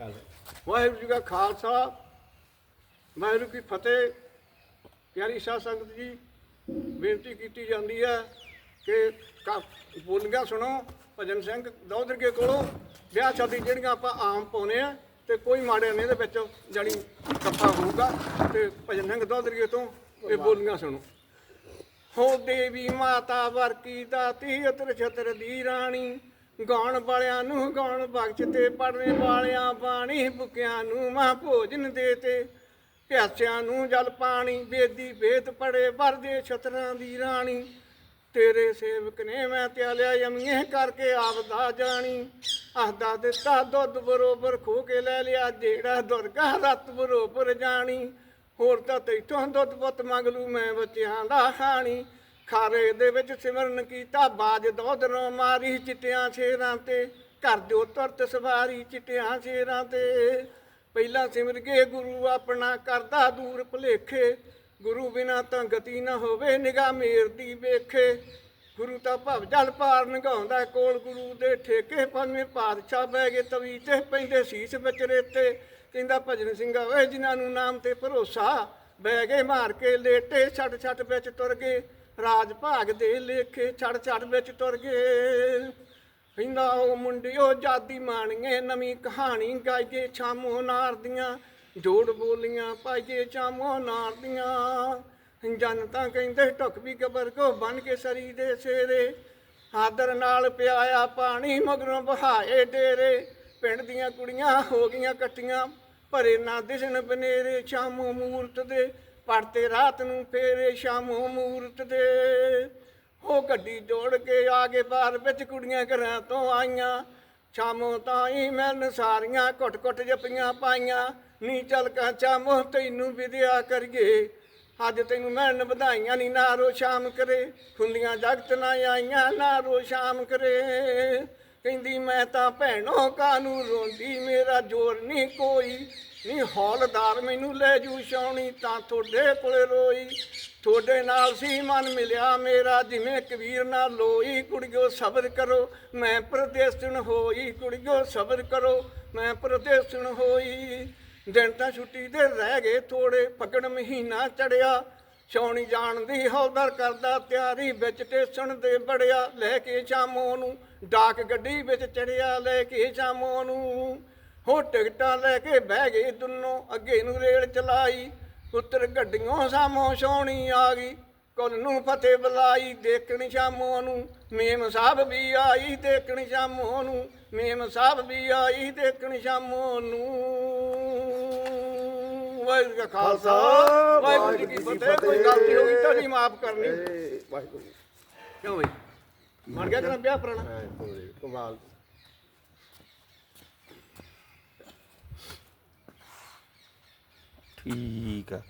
ਹਾਂ ਵਾਹਿਗੁਰੂ ਜੀ ਕਾ ਖਾਲਸਾ, ਵਾਹਿਗੁਰੂ ਕੀ ਫਤਿਹ। ਪਿਆਰੀ ਸਾਧ ਸੰਗਤ ਜੀ, ਬੇਨਤੀ ਕੀਤੀ ਜਾਂਦੀ ਹੈ ਕਿ ਕ- ਬੋਲੀਆਂ ਸੁਣੋ, ਭਜਨ ਸਿੰਘ ਦੌਦਰਗੇ ਕੋਲੋਂ। ਵਿਆਹ ਸ਼ਾਦੀ ਜਿਹੜੀਆਂ ਆਪਾਂ ਆਮ ਪਾਉਨੇ ਆ ਤੇ ਕੋਈ ਮਾੜੇ ਨਹੀਂ ਇਹਦੇ ਵਿੱਚ ਜਾਣੀ ਕੱਪਾ ਹੋਊਗਾ ਤੇ ਭਜਨ ਸਿੰਘ ਦੌਦਰਗੇ ਤੋਂ ਇਹ ਬੋਲੀਆਂ ਸੁਣੋ। ਹੋ ਦੇਵੀ ਮਾਤਾ ਵਰਕੀ ਦਾਤੀ, ਅਤਰ ਛਤਰ ਦੀ ਰਾਣੀ ਗਾਉਣ ਵਾਲਿਆਂ ਨੂੰ ਗਾਉਣ ਬਖਸ਼ ਤੇ ਪੜਨੇ ਵਾਲਿਆਂ ਬਾਣੀ ਭੁੱਖਿਆਂ ਨੂੰ ਮਾਂ ਭੋਜਨ ਦੇ ਤੇ। ਪਿਆਸਿਆਂ ਨੂੰ ਜਲ ਪਾਣੀ, ਬੇਦੀ ਵੇਦ ਪੜੇ, ਵਰਦੇ ਛਤਰਾਂ ਦੀ ਰਾਣੀ। ਤੇਰੇ ਸੇਵਕ ਨੇ ਮੈਂ ਤਿਆਲਿਆ ਯਮੀਏ ਕਰਕੇ ਆਪਦਾ ਜਾਣੀ। ਆਹਦਾ ਦਿੱਤਾ ਦੁੱਧ ਬਰੋਬਰ ਖੋ ਕੇ ਲੈ ਲਿਆ, ਜਿਹੜਾ ਦੁਰਗਾ ਰਤ ਬਰੋਬਰ ਜਾਣੀ। ਹੋਰ ਤਾਂ ਤੈਥੋਂ ਦੁੱਧ ਪੁੱਤ ਮੰਗ ਲੂ ਮੈਂ ਬੱਚਿਆਂ ਦਾ ਖਾਣੀ। ਖਾਰੇ ਦੇ ਵਿੱਚ ਸਿਮਰਨ ਕੀਤਾ, ਬਾਜ ਦੋਦਰੋਂ ਮਾਰੀ ਚਿੱਟਿਆਂ ਸ਼ੇਰਾਂ ਤੇ, ਘਰ ਦਿਓ ਤੁਰਤ ਸਵਾਰੀ ਚਿੱਟਿਆਂ ਸ਼ੇਰਾਂ ਤੇ। ਪਹਿਲਾਂ ਸਿਮਰ ਕੇ ਗੁਰੂ ਆਪਣਾ ਕਰਦਾ ਦੂਰ ਭੁਲੇਖੇ, ਗੁਰੂ ਬਿਨਾ ਤਾਂ ਗਤੀ ਨਾ ਹੋਵੇ ਨਿਗਾਹ ਮੇਰ ਦੀ ਵੇਖੇ। ਗੁਰੂ ਤਾਂ ਭਵ ਜਲ ਪਾਰ ਨਗਾਉਂਦਾ ਕੋਲ, ਗੁਰੂ ਦੇ ਠੇਕੇ ਪੰਜਵੇਂ ਪਾਤਸ਼ਾਹ ਬਹਿ ਗਏ ਤਵੀ ਤੇ, ਪੈਂਦੇ ਸੀਸ ਵਿੱਚ ਰੇਤੇ। ਕਹਿੰਦਾ, ਭਜਨ ਸਿੰਘਾ ਓਏ ਜਿਨ੍ਹਾਂ ਨੂੰ ਨਾਮ ਤੇ ਭਰੋਸਾ, ਬਹਿ ਗਏ ਮਾਰ ਕੇ ਲੇਟੇ ਛੱਡ ਛੱਡ ਵਿੱਚ ਤੁਰ ਗਏ। ਰਾਜ ਭਾਗ ਦੇ ਲੇਖੇ ਛੜ ਛੜ ਵਿੱਚ ਤੁਰ ਗਏ। ਕਹਿੰਦਾ ਉਹ ਮੁੰਡਿਓ ਜਾਦੀ ਮਾਣੀਏ, ਨਵੀਂ ਕਹਾਣੀ ਗਾਈਏ ਛਾਮੋ ਨਾਰ ਦੀਆਂ। ਜੋੜ ਬੋਲੀਆਂ ਪਾਈਏ ਛਾਮੋ ਨਾਰ ਦੀਆਂ। ਜਨਤਾ ਕਹਿੰਦੇ ਢੁੱਕ ਵੀ ਕਬਰ ਕੋ ਬਨ ਕੇ ਸਰੀ ਦੇ ਸੇਰੇ। ਆਦਰ ਨਾਲ ਪਿਆਇਆ ਪਾਣੀ ਮਗਰੋਂ ਬਹਾਏ ਡੇਰੇ। ਪਿੰਡ ਦੀਆਂ ਕੁੜੀਆਂ ਹੋ ਗਈਆਂ ਇਕੱਠੀਆਂ ਭਰੇ ਨਾ ਦਿਸਣ ਬਨੇਰੇ ਛਾਮੋ ਮੂਰਤ ਦੇ। ਪੜਤੇ ਰਾਤ ਨੂੰ ਫੇਰੇ ਸ਼ਾਮੋ ਮੂਰਤ ਦੇ। ਉਹ ਗੱਡੀ ਜੋੜ ਕੇ ਆ ਗਏ ਬਾਹਰ ਵਿੱਚ ਕੁੜੀਆਂ ਘਰਾਂ ਤੋਂ ਆਈਆਂ। ਸ਼ਾਮੋਂ ਤਾਈ ਮੈਨ ਸਾਰੀਆਂ ਘੁੱਟ ਘੁੱਟ ਜਪੀਆਂ ਪਾਈਆਂ। ਨੀ ਚੱਲ ਕਾ ਚਾਮੋ ਤੈਨੂੰ ਵਿਦਿਆ ਕਰੀਏ। ਅੱਜ ਤੈਨੂੰ ਮੈਨ ਵਧਾਈਆਂ ਨੀ, ਨਾ ਰੋ ਸ਼ਾਮ ਕਰੇ। ਖੁੱਲੀਆਂ ਜਗਤ ਨਾ ਆਈਆਂ, ਨਾ ਰੋ ਸ਼ਾਮ ਕਰੇ। ਕਹਿੰਦੀ ਮੈਂ ਤਾਂ ਭੈਣੋ ਕਾਨੂੰ ਰੋਂਦੀ? ਮੇਰਾ ਜੋਰ ਨਹੀਂ ਕੋਈ। ਨੀ ਹੌਲਦਾਰ ਮੈਨੂੰ ਲੈ ਜੂ ਛਾਉਣੀ ਤਾਂ ਤੁਹਾਡੇ ਕੋਲੇ ਰੋਈ। ਤੁਹਾਡੇ ਨਾਲ ਸੀ ਮਨ ਮਿਲਿਆ ਮੇਰਾ, ਜਿਵੇਂ ਕਬੀਰ ਨਾਲ ਲੋਈ। ਕੁੜੀਓ ਸਬਰ ਕਰੋ, ਮੈਂ ਪ੍ਰਦੇਸਣ ਹੋਈ। ਕੁੜੀਓ ਸਬਰ ਕਰੋ, ਮੈਂ ਪ੍ਰਦੇਸਣ ਹੋਈ। ਦਿਨ ਤਾਂ ਛੁੱਟੀ ਦੇ ਰਹਿ ਗਏ ਥੋੜੇ, ਪਕੜ ਮਹੀਨਾ ਚੜਿਆ। ਛਾਉਣੀ ਜਾਣ ਦੀ ਹੌਲਦਾਰ ਕਰਦਾ ਤਿਆਰੀ ਵਿੱਚ ਟੇਸਣ ਦੇ ਬੜਿਆ। ਲੈ ਕੇ ਸ਼ਾਮੋ ਨੂੰ, ਡਾਕ ਗੱਡੀ ਵਿੱਚ ਚੜਿਆ। ਲੈ ਕੇ ਸ਼ਾਮੋ ਨੂੰ ਹੋ ਟਿਕਟਾਂ ਲੈ ਕੇ ਬਹਿ ਗਏ ਦੁੰਨੋਂ ਅੱਗੇ ਨੂੰ ਰੇਲ ਚਲਾਈ। ਉੱਤਰ ਗੱਡੀਆਂ ਸਾਮੋਂ ਸੋਹਣੀ ਆ ਗਈ ਕੁੱਲ ਨੂੰ ਫਤਿਹ ਬੁਲਾਈ ਦੇਖਣ ਸ਼ਾਮੋਂ ਨੂੰ ਮੇਮ ਸਾਹਿਬ ਵੀ ਆਈ ਦੇਖਣ ਸ਼ਾਮੋਂ ਨੂੰ ਮੇਮ ਸਾਹਿਬ ਵੀ ਆਈ ਦੇਖਣ ਸ਼ਾਮੋਂ ਨੂੰ ਵਾਹਿਗੁਰੂ ਕਾ ਖਾਲਸਾ। ਵਾਹਿਗੁਰੂ ਜੀ ਕੀ ਫਤਿਹ। ਕੋਈ ਗਲਤੀ ਹੋ ਗਈ ਤਾਂ ਨਹੀਂ ਮਾਫ ਕਰਨੀ। ਵਾਹਿਗੁਰੂ। ਕਿਉਂ ਬਈ? ਬਣ ਗਿਆ ਕਿ ਵਿਆਹ ਪੁਰਾਣਾ? ਕਮਾਲ। ਠੀਕ ਆ।